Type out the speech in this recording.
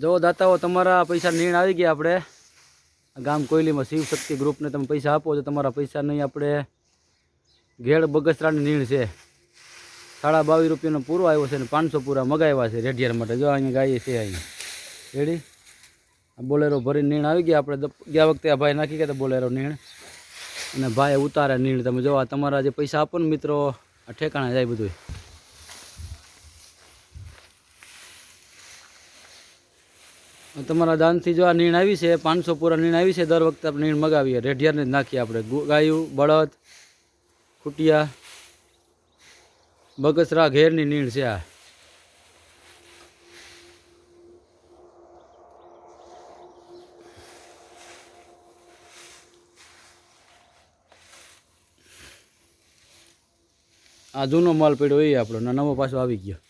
જો દાતાઓ, તમારા પૈસા નીણ આવી ગયા આપણે. ગામ કોયલીમાં શિવ શક્તિ ગ્રુપને તમે પૈસા આપો તો તમારા પૈસા નહીં આપણે ઘેડ બગસરાની નીણ છે. સાડા બાવીસ રૂપિયાનો પૂરો આવ્યો છે અને પાંચસો પૂરા મગાવ્યા છે રેડિયર માટે. જો અહીંયા ગાય છે અહીંયા. રેડી બોલેરો ભરીને નીણ આવી ગયા આપણે. ગયા વખતે આ ભાઈ નાખી ગયા બોલેરો નીણ. અને ભાઈ ઉતારે નીણ. તમે જો આ તમારા જે પૈસા આપો ને મિત્રો, આ ઠેકાણા જાય બધું તમારા દાનથી જો આ નીણ આવી છે, પાંચસો પૂરા નીણ આવી છે, દર વખતે આપણે નીણ મગાવીએ. રેઢિયાને જ નાખીએ આપણે. ગાયું, બળદ, ખૂટિયા, બગસરા ઘેરની નીણ છે આ. આ જૂનો માલ પડ્યો એ આપણો નવો પાછો આવી ગયો.